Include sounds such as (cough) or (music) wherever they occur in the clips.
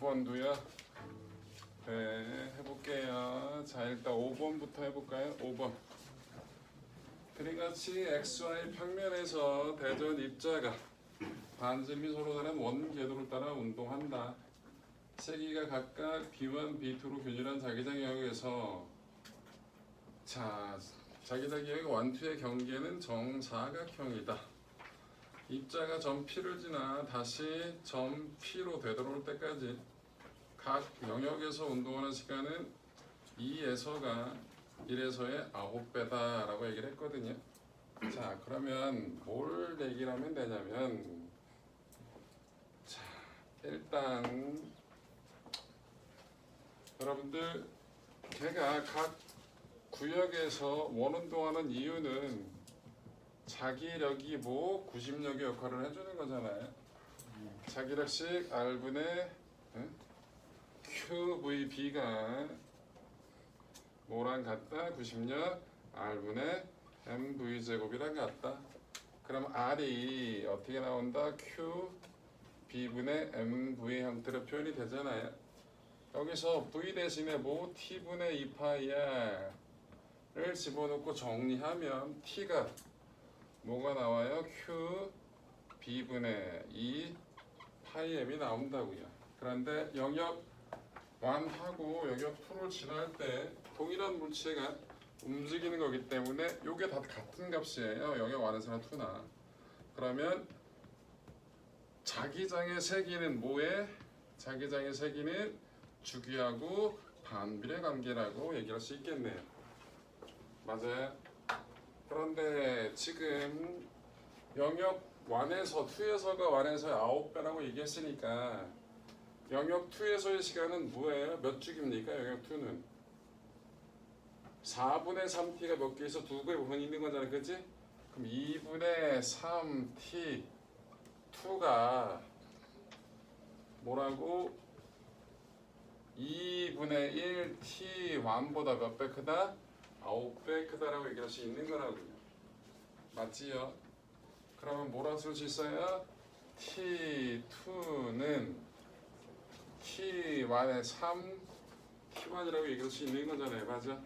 6번도요. 네, 해볼게요. 자, 일단 5번부터 해볼까요? 5번. 그리같이 XY 평면에서 대전 입자가 반지름이 서로 다른 원 궤도를 따라 운동한다. 세기가 각각 B1, B2로 균일한 자기장 영역에서 자, 자기장 영역 완투의 경계는 정사각형이다. 입자가 점 P를 지나 다시 점 P로 되돌아올 때까지 각 영역에서 운동하는 시간은 2에서가 1에서의 9배다 라고 얘기를 했거든요. 자, 그러면 뭘 얘기를 하면 되냐면 자, 일단 여러분들 걔가 각 구역에서 원운동하는 이유는 자기력이 뭐 구심력의 역할을 해주는 거잖아요. 자기력식 R분의 응? QVB가 뭐랑 같다? 구심력 R분의 MV 제곱이랑 같다. 그럼 R이 어떻게 나온다? Q B분의 MV 형태로 표현이 되잖아요. 여기서 V 대신에 뭐 T분의 2파이야를 집어넣고 정리하면 T가 뭐가 나와요? Q B분의 2 파이 M이 나온다고요. 그런데 영역 1하고 영역 2를 지날 때 동일한 물체가 움직이는 거기 때문에 이게 다 같은 값이에요. 영역 1에서나 2나. 그러면 자기장의 세기는 뭐에? 자기장의 세기는 주기하고 반비례 관계라고 얘기할 수 있겠네요. 맞아요. 그런데 지금 영역 1에서 2에서가 1에서 9배라고 얘기했으니까 영역 2에서의 시간은 뭐예요? 몇 주기입니까? 영역 2는 4분의 3t가 몇 개에서 두 개의 부분이 있는 거잖아요. 그치? 그럼 2분의 3t 2가 뭐라고? 2분의 1t 1보다 몇 배 크다? 9배 크다라고 얘기할 수 있는 거라고요. 맞지요? 그러면 뭐라 쓸 수 있어요? T2는 T1의 3 T1이라고 얘기할 수 있는 거잖아요. 맞아?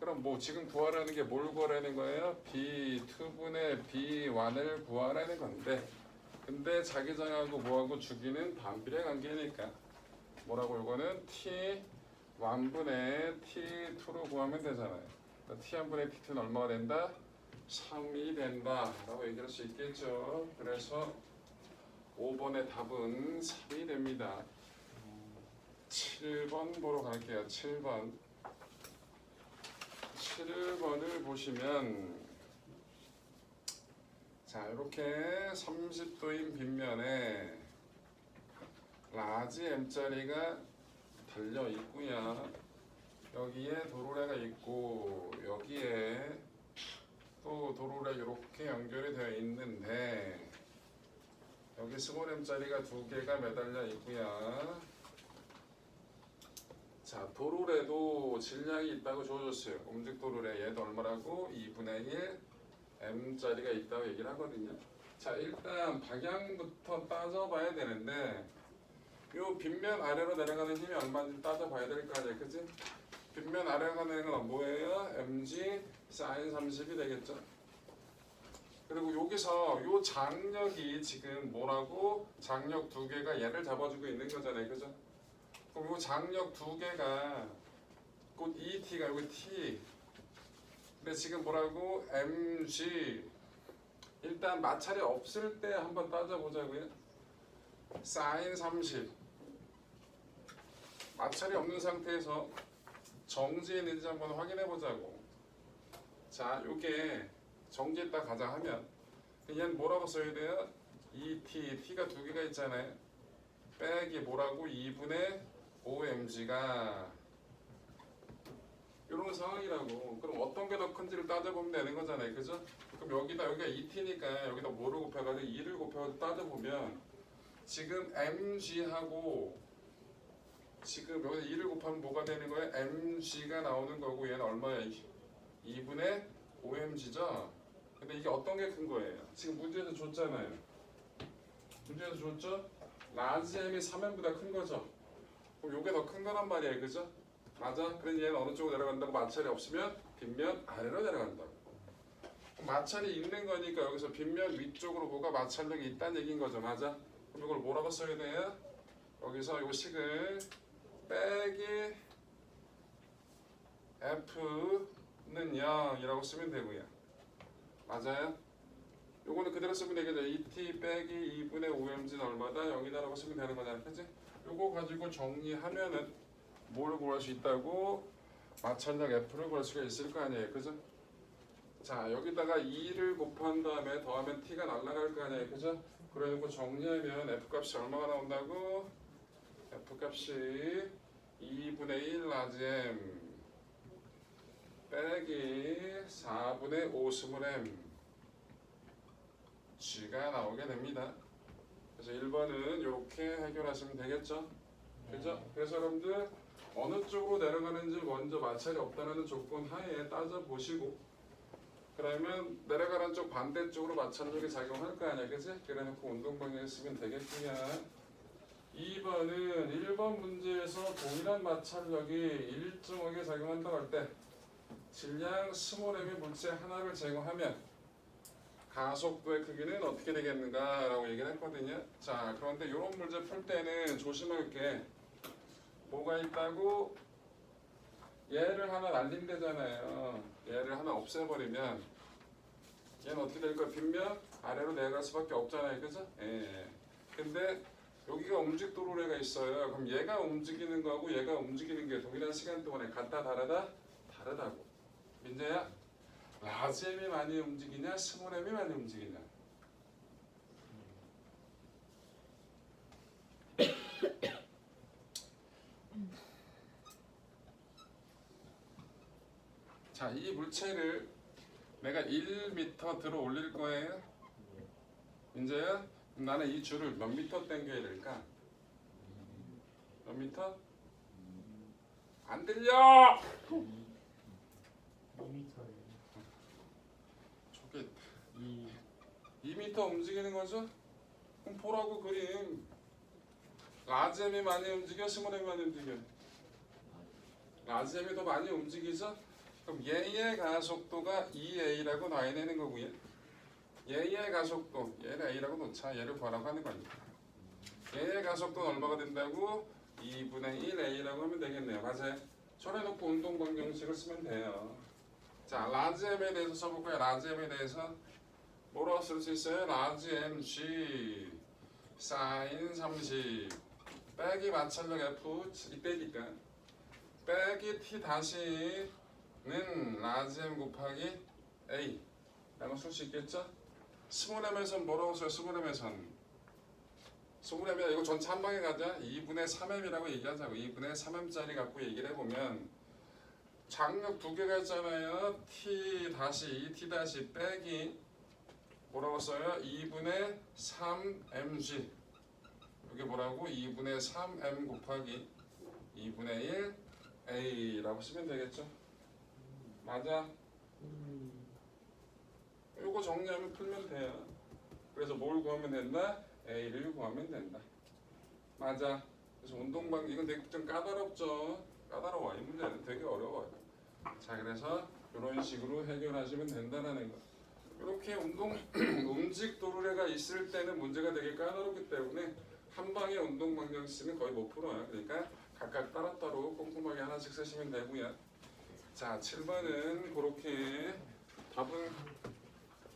그럼 뭐 지금 구하라는 게 뭘 구하라는 거예요? B2분의 B1을 구하라는 건데 근데 자기장하고 뭐하고 주기는 반비례 관계니까 뭐라고 이거는 T1분의 T2로 구하면 되잖아요. T1분의 T2는 얼마가 된다? 3이 된다 라고 얘기할 수 있겠죠. 그래서 5번의 답은 3이 됩니다. 7번 보러 갈게요. 7번. 7번을 보시면 자 이렇게 30도인 빗면에 라지 M자리가 달려 있고요. 여기에 도로래가 있고 여기에 또 도로래 이렇게 연결이 되어 있는데 여기 스몰 M자리가 두 개가 매달려 있고요. 자, 도로래도 질량이 있다고 주어졌어요. 움직 도로래 얘도 얼마라고? 2분의 1 M짜리가 있다고 얘기를 하거든요. 자, 일단 방향부터 따져봐야 되는데 요 빗면 아래로 내려가는 힘이 얼마인지 따져봐야 될 거 아니에요. 그지? 빗면 아래로 가는 건 뭐예요? mg sin 30이 되겠죠. 그리고 여기서 요 장력이 지금 뭐라고? 장력 두 개가 얘를 잡아주고 있는 거잖아요. 그죠? 요 장력 두 개가 곧 ET가 여기 T 근데 지금 뭐라고? mg 일단 마찰이 없을 때 한번 따져보자고요. sin 30 마찰이 없는 상태에서 정지에 있는지 한번 확인해 보자고. 자, 요게 정지했다 가자 하면 그냥 뭐라고 써야 돼요? ET, T가 두 개가 있잖아요. 빼기 뭐라고? 2분의 5mg가 이런 상황이라고. 그럼 어떤 게 더 큰지를 따져보면 되는 거잖아요. 그죠? 그럼 여기다 여기가 ET니까 여기다 뭐를 곱해가지고 2를 곱해가지고 따져보면 지금 mg하고 지금 여기서 2를 곱하면 뭐가 되는 거예요? mg가 나오는 거고 얘는 얼마야? 2분의 5mg죠? 근데 이게 어떤 게 큰 거예요? 지금 문제에서 줬잖아요. 문제에서 줬죠? 라지 m이 3m보다 큰 거죠? 그럼 요게 더 큰 거란 말이에요. 그죠? 맞아? 그럼 얘는 어느 쪽으로 내려간다고 마찰이 없으면 빗면 아래로 내려간다고. 마찰이 있는 거니까 여기서 빗면 위쪽으로 뭐가 마찰력이 있다는 얘기인 거죠. 맞아? 그럼 이걸 뭐라고 써야 돼요? 여기서 요 식을 빼기 F는 0이라고 쓰면 되고요. 맞아요? 요거는 그대로 쓰면 되겠죠. 2t 빼기 2분의 5mg는 얼마다? 0이다라고 쓰면 되는 거잖아. 그치? 요거 가지고 정리하면은 뭘 구할 수 있다고? 마찰력 F를 구할 수가 있을 거 아니에요. 그죠? 자, 여기다가 2를 곱한 다음에 더하면 t가 날아갈 거 아니에요. 그죠? 그래놓고 정리하면 F 값이 얼마가 나온다고? F 값이 2분의 1 라지 m 빼기 4분의 5 스몰 m g가 나오게 됩니다. 그래서 1번은 이렇게 해결하시면 되겠죠. 그죠? 그래서 여러분들 어느 쪽으로 내려가는지 먼저 마찰이 없다는 조건 하에 따져 보시고 그러면 내려가는 쪽 반대쪽으로 마찰력이 작용할 거 아니야, 그지? 그래놓고 운동 방향 쓰면 되겠구냐. 2번은 1번 문제에서 동일한 마찰력이 일정하게 작용한다고 할 때 질량 스몰 m의 물체 하나를 제거하면 가속도의 크기는 어떻게 되겠는가라고 얘기를 했거든요. 자, 그런데 이런 문제 풀 때는 조심할 게 뭐가 있다고 얘를 하나 날린대잖아요. 얘를 하나 없애버리면 얘는 어떻게 될 거야? 빗면 아래로 내려갈 수밖에 없잖아요. 그죠? 예. 근데 여기가 움직 도로래가 있어요. 그럼 얘가 움직이는 거하고 얘가 움직이는 게 동일한 시간 동안에 같다 다르다? 다르다고. 민재야, 라지엠이 많이 움직이냐, 스몰엠이 많이 움직이냐? (coughs) 자, 이 물체를 내가 1m 들어 올릴 거예요. 그럼 나는 이 줄을 몇 미터 당겨야 될까? 몇 미터? 안 들려! 2m에 저게 2 2m 움직이는 거죠? 그럼 보라고 그림. 라지엠이 많이 움직여, 스몰엠이 많이 움직여. 라지엠이 더 많이 움직이죠? 그럼 얘의 가속도가 2a라고 나열되는 거고요. 얘의 가속도, 얘를 a라고 놓자. 얘를 구하라고 하는 거니까. 얘의 가속도는 얼마가 된다고? 2분의 1 a라고 하면 되겠네요. 맞아요. 저래놓고 운동 방정식을 쓰면 돼요. 자, 라지엠에 대해서 써볼까요? 라지엠에 대해서 뭐라고 쓸 수 있어요? 라지 mg 사인 30 빼기 마찰력 f 이때니까 빼기 t 다시는 라지 m 곱하기 a 라고 쓸 수 있겠죠? 스몰 m에선 뭐라고 써요? 스몰 m에선 스몰 m이 이거 전체 한 방에 가자 2분의 3m이라고 얘기하자고 2분의 3m짜리 갖고 얘기를 해보면 장력 두 개가 있잖아요 t 다시 2t 다시 빼기 뭐라고 써요? 2분의 3mg 이게 뭐라고? 2분의 3m 곱하기 2분의 1 a라고 쓰면 되겠죠? 맞아? 이거 정리하면 풀면 돼요. 그래서 뭘 구하면 된다? a를 구하면 된다. 맞아. 그래서 운동방 이건 되게 좀 까다롭죠? 까다로워. 이 문제는 되게 어려워요. 자, 그래서 이런 식으로 해결하시면 된다는 거. 이렇게 운동 (clears throat) 움직 도르래가 있을 때는 문제가 되게 까다롭기 때문에 한 방에 운동 방정식은 거의 못 풀어요. 그러니까 각각 따로따로 꼼꼼하게 하나씩 쓰시면 되고요. 자, 7번은 그렇게 답은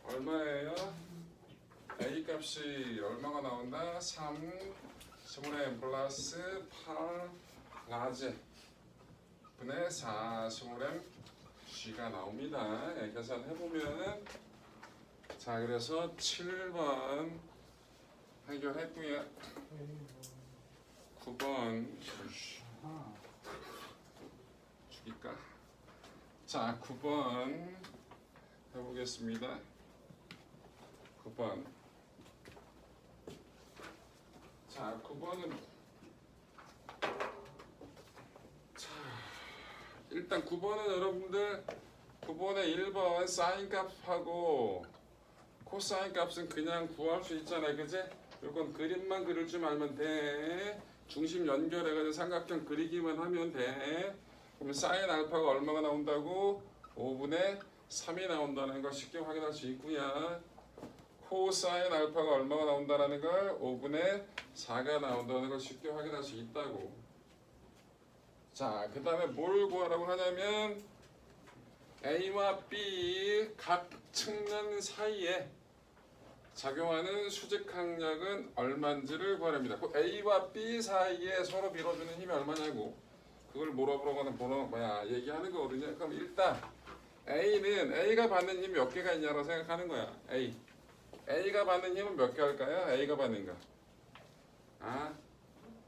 얼마예요? A 값이 얼마가 나온다? 3 스몰m 플러스 8 라지 분의 4 스몰m G가 나옵니다. 예, 계산해 보면은 자 그래서 7번 해결했고요. 9번 아 죽일까? 자 9번 해보겠습니다. 9번 자 9번은 자 일단 9번은 여러분들 9번의 1번 사인 값하고 코사인 값은 그냥 구할 수 있잖아요. 그지? 이건 그림만 그릴 줄 알면 돼. 중심 연결해가지고 삼각형 그리기만 하면 돼. 그러면 사인 알파가 얼마가 나온다고? 5분의 3이 나온다는 걸 쉽게 확인할 수 있고요. 코사인 알파가 얼마가 나온다는 걸 5분의 4가 나온다는 걸 쉽게 확인할 수 있다고. 자, 그 다음에 뭘 구하라고 하냐면 A와 B 각 측면 사이에 작용하는 수직 항력은 얼마인지를 구하랍니다. 그 A와 B 사이에 서로 밀어주는 힘이 얼마냐고 그걸 물어보라고는 뭐라 뭐야 얘기하는 거거든요. 그럼 일단 A는 A가 받는 힘이 몇 개가 있냐고 생각하는 거야. A A가 받는 힘은 몇 개 할까요? A가 받는 거. 아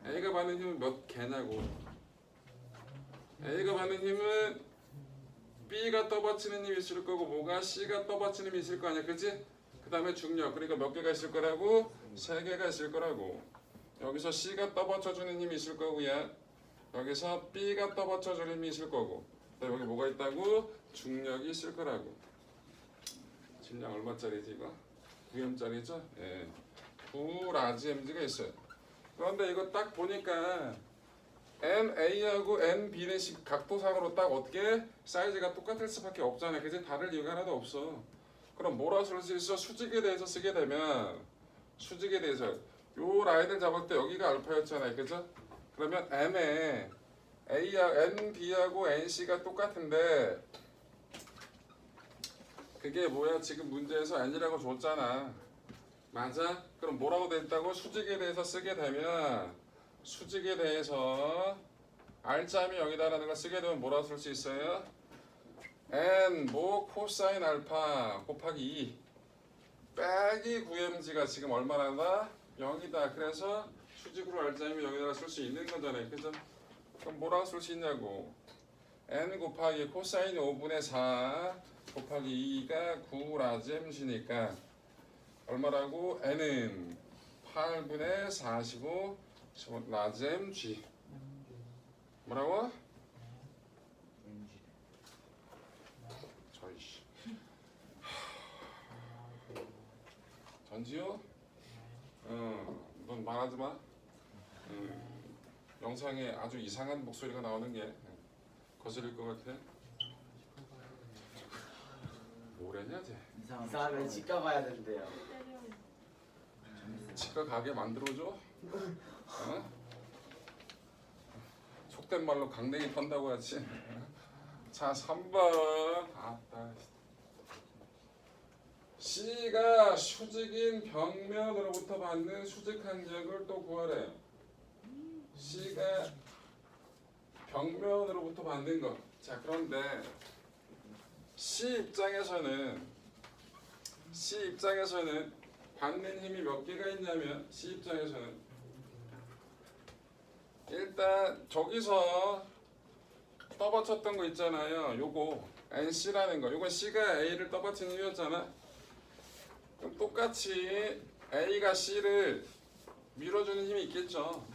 A가 받는 힘은 몇 개냐고. A가 받는 힘은 B가 떠받치는 힘이 있을 거고 뭐가 C가 떠받치는 힘이 있을 거 아니야, 그치? 그 다음에 중력, 그러니까 몇 개가 있을 거라고? 세 개가 있을 거라고. 여기서 C가 떠받쳐주는 힘이 있을 거고요. 여기서 B가 떠받쳐주는 힘이 있을 거고. 여기 뭐가 있다고? 중력이 있을 거라고. 질량 얼마짜리지 이거? 9m짜리죠? 예. 9 라지 mg가 있어요. 그런데 이거 딱 보니까 NA하고 NB는 시- 각도상으로 딱 어떻게 사이즈가 똑같을 수밖에 없잖아요. 그지? 다를 이유가 하나도 없어. 그럼 뭐라 쓸 수 있어? 수직에 대해서 쓰게 되면 수직에 대해서 요 라인을 잡을 때 여기가 알파였잖아요. 그죠? 그러면 N에 A하, NB하고 NC가 똑같은데 그게 뭐야? 지금 문제에서 N이라고 줬잖아. 맞아? 그럼 뭐라고 돼 있다고? 수직에 대해서 쓰게 되면 수직에 대해서 R점이 여기다라는 걸 쓰게 되면 뭐라고 쓸수 있어요? N 뭐 코사인 알파 곱하기 2 빼기 9mg가 지금 얼마나 0이다. 그래서 수직으로 R점이 여기다가 쓸 수 있는 거잖아요. 그죠? 그럼 뭐라고 쓸 수 있냐고. N 곱하기 코사인 5분의 4 곱하기 2가 9 라지엠시니까 얼마라고? N은 8분의 45 라지엠 G 뭐라고? 저희 씨 전지요? 어, 넌 말하지 마. 음, 영상에 아주 이상한 목소리가 나오는 게 거슬릴 것 같아. 뭐래냐 쟤? 이상한 이사하면 치과 가야 된대요. 치과 가게 만들어줘? 어? 속된 말로 강냉이 턴다고 하지. 자, 3번. 아따. C가 수직인 벽면으로부터 받는 수직 항력을 또 구하래요. C가 벽면으로부터 받는 것. 자, 그런데 C 입장에서는 C 입장에서는 받는 힘이 몇 개가 있냐면 C 입장에서는 일단 저기서 떠받쳤던 거 있잖아요. 요거 NC라는 거. 요건 C가 A를 떠받친 힘이었잖아. 그럼 똑같이 A가 C를 밀어주는 힘이 있겠죠.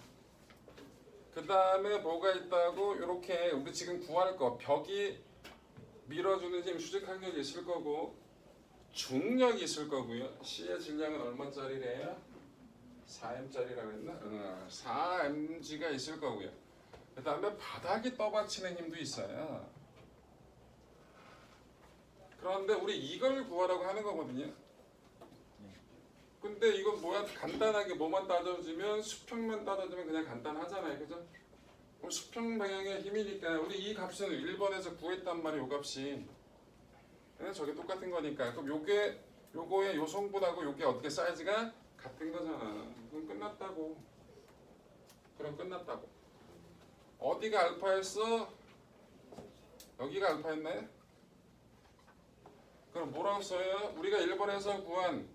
그 다음에 뭐가 있다고 이렇게 우리 지금 구할 거 벽이 밀어주는 힘 수직 항력이 있을 거고 중력이 있을 거고요. C의 질량은 얼마짜리래요? 4m짜리라고 했나? 어, 4mg가 있을 거고요. 그 다음에 바닥이 떠받치는 힘도 있어요. 그런데 우리 이걸 구하라고 하는 거거든요. 근데 이건 뭐야? 간단하게 뭐만 따져주면 수평만 따져주면 그냥 간단하잖아요. 그죠? 그럼 수평 방향의 힘이니까 우리 이 값은 1번에서 구했단 말이에요. 요 값이. 그냥 저게 똑같은 거니까. 그럼 요게 요거의 요 성분하고 요게 어떻게 사이즈가 같은 거잖아. 그럼 끝났다고. 그럼 끝났다고. 어디가 알파였어? 여기가 알파였나요? 그럼 뭐라고 써요? 우리가 1번에서 구한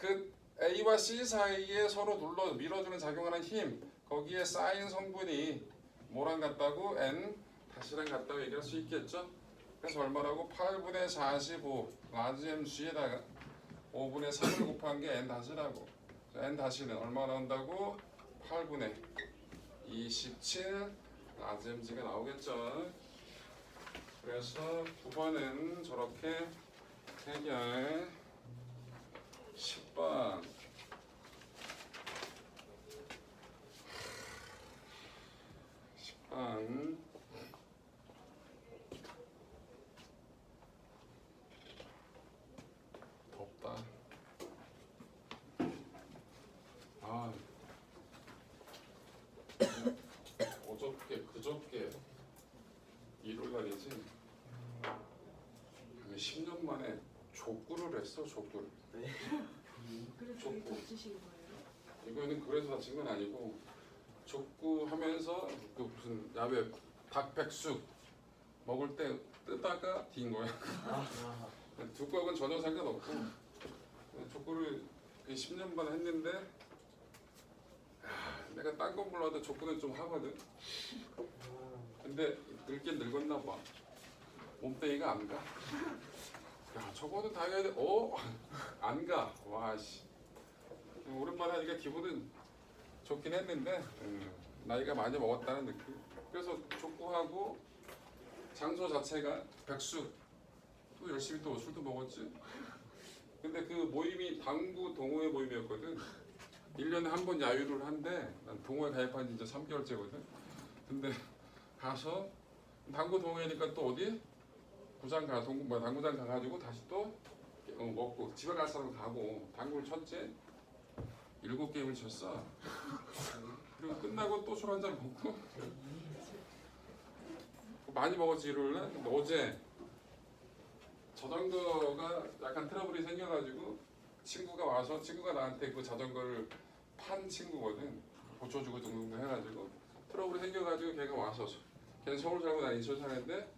그 A와 C 사이에 서로 눌러 밀어주는 작용하는 힘 거기에 쌓인 성분이 뭐랑 같다고? N 다시랑 같다고 얘기할 수 있겠죠? 그래서 얼마라고? 8분의 45 라지 mg에다가 5분의 3을 곱한 게 n 다시라고. n 다시는 얼마 나온다고? 8분의 27 라지 mg가 나오겠죠. 그래서 9번은 저렇게 해결 10번. 안. 덥다. 아. 어저께, 그저께, 일요일 날이지? 10년 만에 족구를 했어 족구를. (laughs) 그래서 족구. 여기 다치신 거예요? 이거는 그래서 다친 건 아니고 족구 하면서 그 무슨 야외 닭백숙 먹을 때 뜨다가 딘 거야. 두꺼운 전혀 상관없고 족구를 그 10년 만에 했는데 아, 내가 딴 건 몰라도 족구는 좀 하거든. 근데 늙긴 늙었나 봐. 몸뚱이가 안 가. (laughs) 야 저거는 다 해야 돼. 어? (laughs) 안 가. 와 씨. 오랜만에 하니까 기분은 좋긴 했는데 음, 나이가 많이 먹었다는 느낌. 그래서 족구하고 장소 자체가 백숙 또 열심히 또 술도 먹었지. 근데 그 모임이 당구 동호회 모임이었거든. 1년에 한 번 야유를 한대. 난 동호회 가입한 지 이제 3개월째거든. 근데 가서 당구 동호회니까 또 어디? 구장 가, 동구 뭐 당구장 가가지고 다시 또 어, 먹고 집에 갈 사람 가고 당구를 쳤지. 일곱 게임을 쳤어. 그리고 끝나고 또 술 한 잔 먹고 많이 먹었지 일요일 날. 근데 어제 자전거가 약간 트러블이 생겨가지고 친구가 와서 친구가 나한테 그 자전거를 판 친구거든. 고쳐주고 등등등 해가지고 트러블이 생겨가지고 걔가 와서 걔는 서울 살고 난 인천 사는데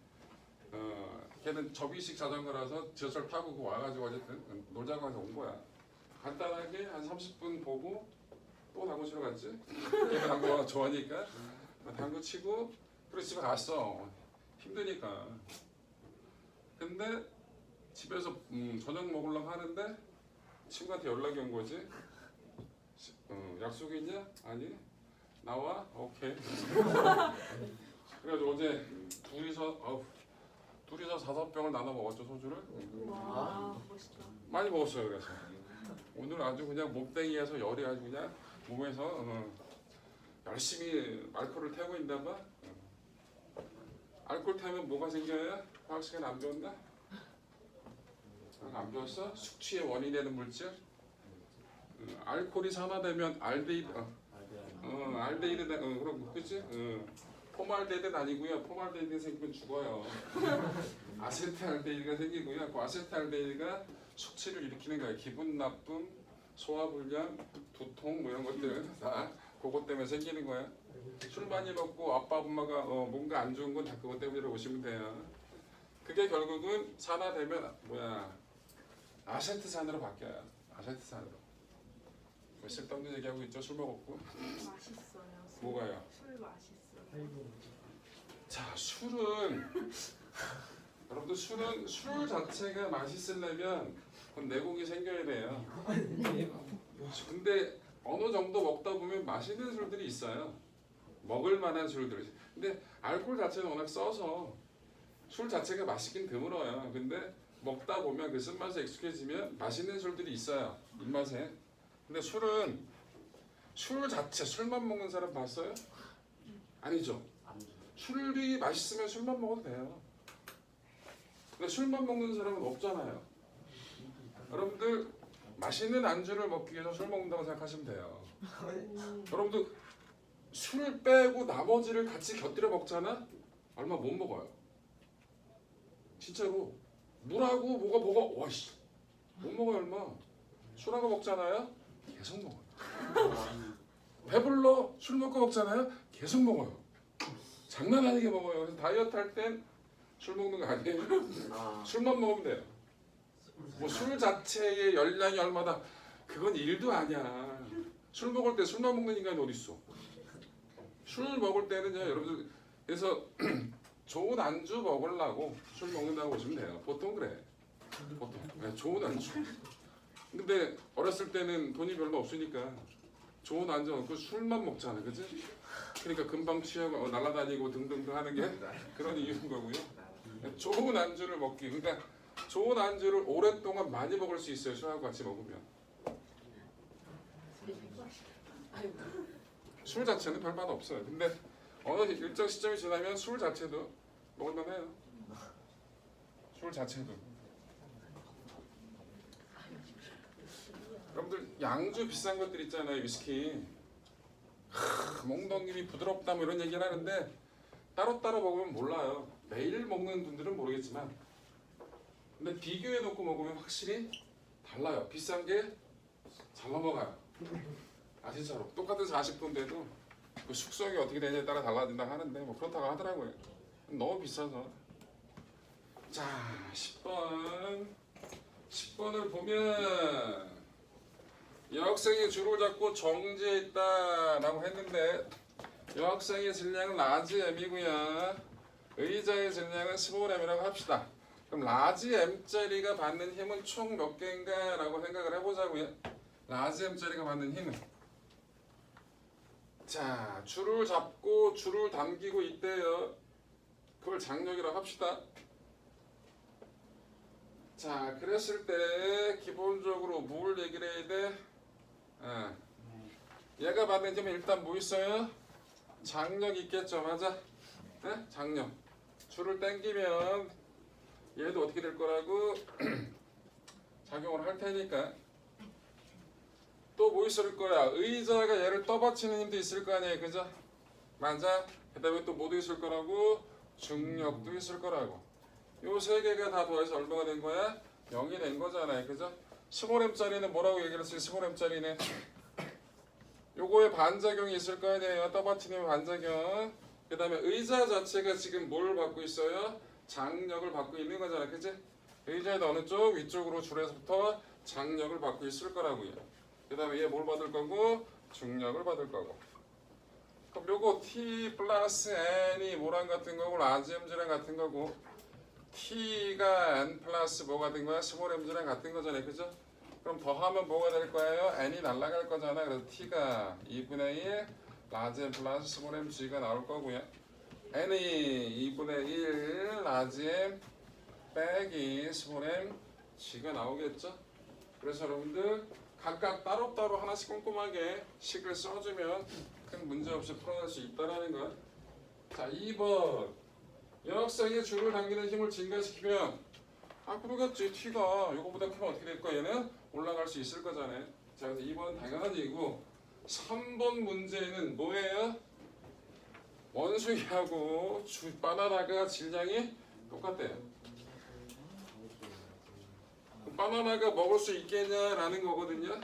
어 걔는 접이식 자전거라서 지하철 타고 그 와가지고 어쨌든 놀자고 해서 온 거야. 간단하게 한 30분 보고 또 당구 치러 갔지. 걔가 당구 좋아하니까 당구 치고 그리고 집에 갔어. 힘드니까. 근데 집에서 음, 저녁 먹으려고 하는데 친구한테 연락이 온 거지. 시- 어, 약속 있냐? 아니. 나와? 오케이. (laughs) 그래가지고 어제 둘이서 아우, 둘이서 다섯 병을 나눠 먹었죠 소주를. 와 멋있다. 많이 먹었어요 그래서 오늘 아주 그냥 몸땡이에서 열이 아주 그냥 몸에서 어, 열심히 알코올을 태우고 있나 봐 어. 알코올 태우면 뭐가 생겨요? 화학 시간 안? 아, 안 배웠어? 숙취의 원인이 되는 물질 어, 알코올이 산화되면 알데히드 어, 어 알데히드 되- 어, 그럼 그치? 어. 포말데히드는 아니고요 포말데히드 생기면 죽어요 (laughs) 아세트알데히드가 생기고요 그 아세트알데히드가 숙취를 일으키는 거예요. 기분 나쁨, 소화불량, 두통 뭐 이런 것들 (laughs) 다 그것 때문에 생기는 거야. 술 많이 먹고 아빠 엄마가 어, 뭔가 안 좋은 건 다 그것 때문이라고 보시면 돼요. 그게 결국은 산화되면 뭐야 아세트산으로 바뀌어요. 아세트산으로. 뭐 쓸데없는 얘기하고 있죠. 술 먹었고. 맛있어요. 술. 뭐가요? 술 맛있어요. 자 술은 (laughs) 여러분들 술은 술 자체가 맛있으려면 그건 내공이 생겨야 돼요. 근데 어느 정도 먹다 보면 맛있는 술들이 있어요. 먹을 만한 술들. 근데 알코올 자체는 워낙 써서 술 자체가 맛있긴 드물어요. 근데 먹다 보면 그 쓴맛에 익숙해지면 맛있는 술들이 있어요. 입맛에. 근데 술은 술 자체 술만 먹는 사람 봤어요? 아니죠. 술이 맛있으면 술만 먹어도 돼요. 근데 술만 먹는 사람은 없잖아요. 여러분들 맛있는 안주를 먹기 위해서 술 먹는다고 생각하시면 돼요. 음. 여러분들 술 빼고 나머지를 같이 곁들여 먹잖아? 얼마 못 먹어요. 진짜로 물하고 뭐가 뭐가 와씨 못 먹어요 얼마. 술하고 먹잖아요? 계속 먹어요. 배불러 술 먹고 먹잖아요? 계속 먹어요. 장난 아니게 먹어요. 그래서 다이어트 할 땐 술 먹는 거 아니에요. 술만 먹으면 돼요. 뭐 술 자체의 열량이 얼마다 그건 일도 아니야. 술 먹을 때 술만 먹는 인간이 어디 있어? 술 먹을 때는요, 여러분들 그래서 (clears throat) 좋은 안주 먹으려고 술 먹는다고 보시면 돼요. 보통 그래. 보통 네, 좋은 안주. 근데 어렸을 때는 돈이 별로 없으니까 좋은 안주 먹고 술만 먹잖아, 그지? 그러니까 금방 취하고 어, 날아다니고 등등등 하는 게 그런 이유인 거고요. 좋은 안주를 먹기, 그러니까 좋은 안주를 오랫동안 많이 먹을 수 있어요. 술하고 같이 먹으면. 술 자체는 별맛 없어요. 근데 어느 일정 시점이 지나면 술 자체도 먹을만해요. 술 자체도. 여러분들 양주 비싼 것들 있잖아요. 위스키. 하, 몽덩님이 부드럽다 뭐 이런 얘기를 하는데 따로따로 먹으면 몰라요. 매일 먹는 분들은 모르겠지만 근데 비교해 놓고 먹으면 확실히 달라요. 비싼 게 잘 넘어가요. 아 진짜로 똑같은 40도인데도 그 숙성이 어떻게 되냐에 따라 달라진다 하는데 뭐 그렇다고 하더라고요. 너무 비싸서. 자 10번 10번을 보면 여학생이 줄을 잡고 정지해 있다라고 했는데 여학생의 질량은 라지 m이고요. 의자의 질량은 15m이라고 합시다. 그럼 라지 m짜리가 받는 힘은 총 몇 개인가 라고 생각을 해보자고요. 라지 m짜리가 받는 힘은 자 줄을 잡고 줄을 당기고 있대요. 그걸 장력이라고 합시다. 자 그랬을 때 기본적으로 뭘 얘기를 해야 돼? 아, 얘가 받는 힘은 일단 뭐 있어요? 장력 있겠죠 맞아? 네? 장력 줄을 당기면 얘도 어떻게 될 거라고 (clears throat) 작용을 할 테니까 또 뭐 있을 거야 의자가 얘를 떠받치는 힘도 있을 거 아니에요 그죠? 맞아? 그 다음에 또 뭐도 있을 거라고 중력도 있을 거라고 요 세 개가 다 더해서 얼마가 된 거야? 0이 된 거잖아요 그죠? 15램짜리는 뭐라고 얘기를 했어요 15램짜리는 요거에 반작용이 있을 거 아니에요 떠받치는 반작용 그 다음에 의자 자체가 지금 뭘 받고 있어요? 장력을 받고 있는 거잖아 그지? 의자의 어느 쪽? 위쪽으로 줄에서부터 장력을 받고 있을 거라고요 그 다음에 얘 뭘 받을 거고? 중력을 받을 거고 그럼 요거 t 플러스 n이 뭐랑 같은 거고 라지엠즈랑 같은 거고 t가 n 플러스 뭐가 된 거야? 15램즈랑 같은 거잖아요 그죠? 그럼 더하면 뭐가 될 거예요? n이 날아갈 거잖아 그래서 t가 2분의 1 라지 m 플러스 15m g가 나올 거고요. n이 2분의 1 라지 m 빼기 15m g가 나오겠죠? 그래서 여러분들 각각 따로따로 하나씩 꼼꼼하게 식을 써주면 큰 문제 없이 풀어낼 수 있다라는 거. 자 2번 여학생의 줄을 당기는 힘을 증가시키면 아 그러겠지 t가 이거보다 크면 어떻게 될 거야 얘는 올라갈 수 있을 거잖아요. 자 그래서 2번 당연한 얘기고 3번 문제는 뭐예요? 원숭이하고 주 바나나가 질량이 똑같대요. 바나나가 먹을 수 있겠냐라는 거거든요.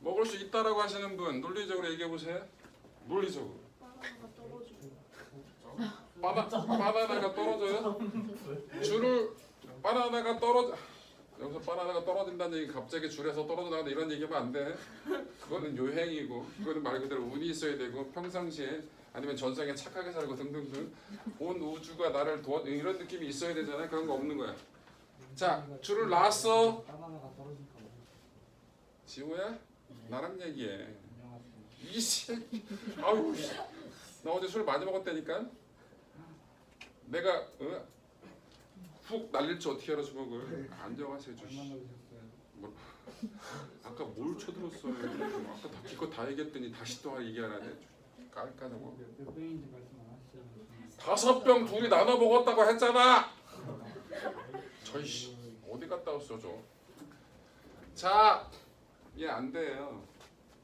먹을 수 있다라고 하시는 분 논리적으로 얘기해 보세요. 논리적으로. 바나 바나나가 떨어져요? 줄을 바나나가 떨어져 여기서 바나나가 떨어진다는 얘기 갑자기 줄에서 떨어져 나간다 이런 얘기하면 안 돼. 그거는 요행이고 그거는 말 그대로 운이 있어야 되고 평상시에 아니면 전생에 착하게 살고 등등등 온 우주가 나를 도와 이런 느낌이 있어야 되잖아요. 그런 거 없는 거야. 자 줄을 놨어. 지호야 나랑 얘기해. 안녕하세요. 이씨 아유 씨. 나 어제 술 많이 먹었다니까 내가 어? 훅 날릴지 어떻게 알아 주먹을? 안정하세요 좀 얼마나 드셨어요? 아까 뭘 쳐들었어요? 아까 다 기껏 다 얘기했더니 다시 또 얘기하라네 깔깔하고 몇, 몇 병인지 말씀 안 하시잖아요. 다섯 병 둘이 나눠 먹었다고 했잖아! 저이씨 어디 갔다 왔어 저 자 얘 안 돼요.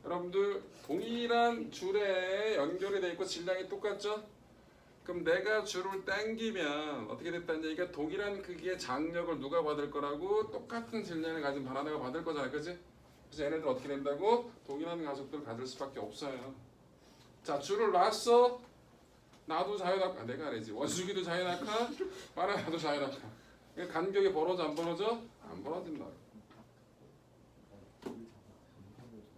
여러분들 동일한 줄에 연결이 돼 있고 질량이 똑같죠? 그럼 내가 줄을 당기면 어떻게 됐다는 얘기가 동일한 크기의 장력을 누가 받을 거라고 똑같은 질량을 가진 바나나가 받을 거잖아, 그지? 그래서 얘네들 어떻게 된다고? 동일한 가속도를 가질 수밖에 없어요. 자, 줄을 놨어. 나도 자유낙하, 아, 내가 아니지. 원숭이도 자유낙하, (laughs) 바나나도 자유낙하. 간격이 벌어져 안 벌어져? 안 벌어진다.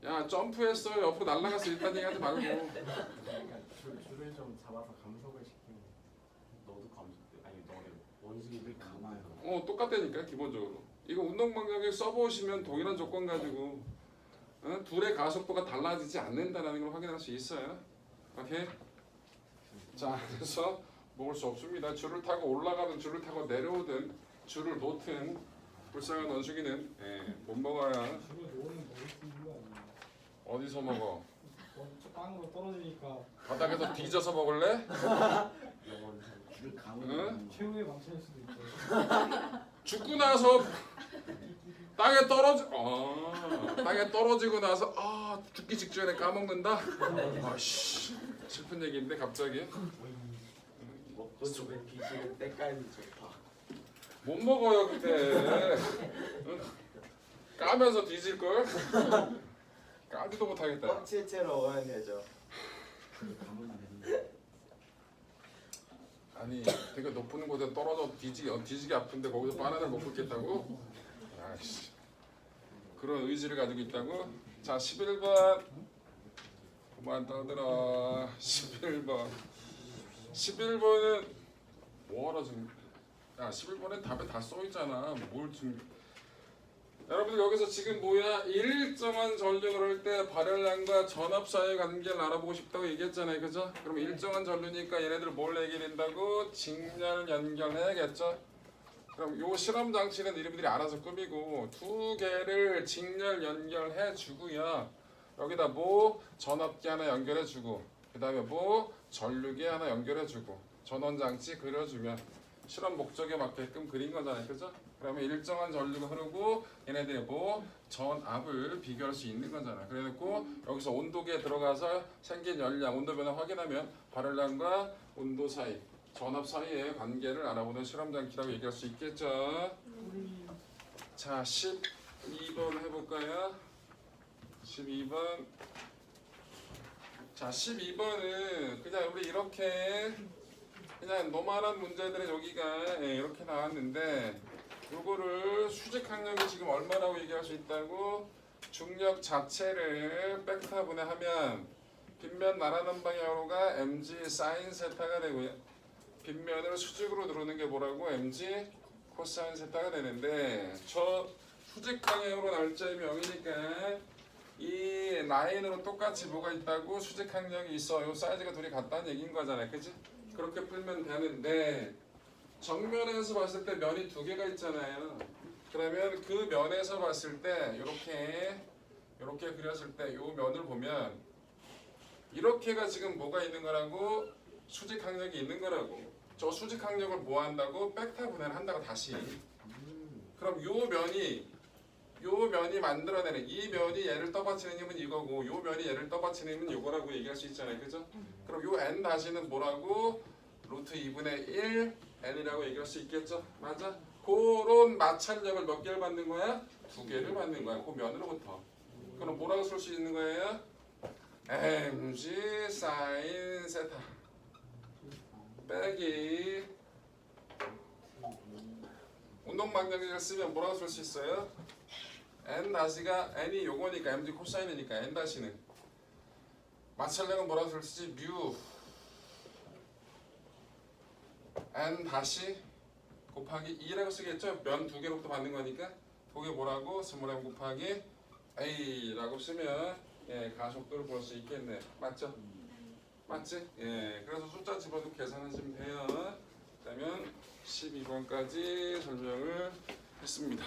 야 점프했어 옆으로 날아갔어 일단 얘기 하지 말고 그러니까 줄, 줄을 좀 잡아서 감속을 시키는 너도 감속 아니 너네 원숭이들 감아요. 어 똑같다니까 기본적으로 이거 운동 방향을 써보시면 동일한 조건 가지고 어? 둘의 가속도가 달라지지 않는다는 걸 확인할 수 있어요 오케이 자 그래서 먹을 수 없습니다 줄을 타고 올라가든 줄을 타고 내려오든 줄을 놓든 불쌍한 원숭이는 예, 못 아니에요? 어디서 먹어 땅으로 떨어지니까 바닥에서 뒤져서 먹을래? (laughs) 줄을 응? 최후의 망치일 수도 있고. (laughs) 죽고 나서 땅에 떨어지 아 땅에 떨어지고 나서 아 죽기 직전에 까먹는다. (laughs) 아씨 슬픈 얘기인데 갑자기 먹고 죽은 뒤지는 때까지 좋다. 못 먹어요 그때. 응? 까면서 뒤질 걸. (laughs) 까지도 못하겠다. 뻥칠 채로 먹어야 되죠. 아니 되게 높은 곳에 떨어져 뒤지기 어, 뒤지기 아픈데 거기서 바나나를 먹고 있겠다고? 아이씨. 그런 의지를 가지고 있다고? 자 11번. 그만 떠들어. 11번. 11번은 뭐하러 지금 야 11번에 답에 다 써있잖아. 뭘 지금 여러분들 여기서 지금 뭐야? 일정한 전류를 할때 발열량과 전압 사이의 관계를 알아보고 싶다고 얘기했잖아요. 그죠? 그럼 일정한 전류니까 얘네들 뭘 얘기된다고? 직렬 연결해야겠죠? 그럼 요 실험 장치는 이름들이 알아서 꾸미고 두 개를 직렬 연결해 주고요. 여기다 뭐 전압기 하나 연결해 주고 그 다음에 뭐 전류기 하나 연결해 주고 전원 장치 그려주면 실험 목적에 맞게끔 그린 거잖아요 그죠? 그러면 일정한 전류가 흐르고 얘네들의 뭐 전압을 비교할 수 있는 거잖아. 그래놓고 여기서 온도계에 들어가서 생긴 열량, 온도 변화 확인하면 발열량과 온도 사이, 전압 사이의 관계를 알아보는 실험 장치라고 얘기할 수 있겠죠. 자, 12번 해볼까요? 12번. 자, 12번은 그냥 우리 이렇게 그냥 노멀한 문제들은 여기가 예, 이렇게 나왔는데 요거를 수직 항력이 지금 얼마라고 얘기할 수 있다고 중력 자체를 벡터 분해 하면 빗면 날아가는 방향으로가 mg 사인 세타가 되고요. 빗면을 수직으로 누르는 게 뭐라고 mg 코사인 세타가 되는데 저 수직 방향으로 날짜의 명이니까 이 라인으로 똑같이 뭐가 있다고 수직 항력이 있어. 요 사이즈가 둘이 같다는 얘기인 거잖아요. 그지? 그렇게 풀면 되는데 정면에서 봤을 때 면이 두 개가 있잖아요. 그러면 그 면에서 봤을 때 이렇게 이렇게 그렸을 때 이 면을 보면 이렇게가 지금 뭐가 있는 거라고 수직 항력이 있는 거라고. 저 수직 항력을 뭐 한다고 벡터 분해를 한다고 다시. 그럼 요 면이 요 면이 만들어내는 이 면이 얘를 떠받치는 힘은 이거고 요 면이 얘를 떠받치는 힘은 이거라고 얘기할 수 있잖아요. 그죠? 그럼 요 n 다시는 뭐라고? 루트 2분의 1 n이라고 얘기할 수 있겠죠? 맞아? 그런 마찰력을 몇 개를 받는 거야? 두 개를 받는 거야. 그 면으로부터. 그럼 뭐라고 쓸 수 있는 거예요? mg 사인 세타 빼기 운동 방정식을 쓰면 뭐라고 쓸 수 있어요? N 다시가 n이 요거니까 mg 코사인이니까 n 다시는 마찰력은 뭐라고 쓸수 있지? 뮤 n 다시 곱하기 2라고 쓰겠죠? 면 두 개로부터 받는 거니까 그게 뭐라고? 스몰 m 곱하기 a라고 쓰면 예, 가속도를 볼 수 있겠네. 맞죠? 맞지? 예, 그래서 숫자 집어넣고 계산하시면 돼요. 그러면 12번까지 설명을 했습니다.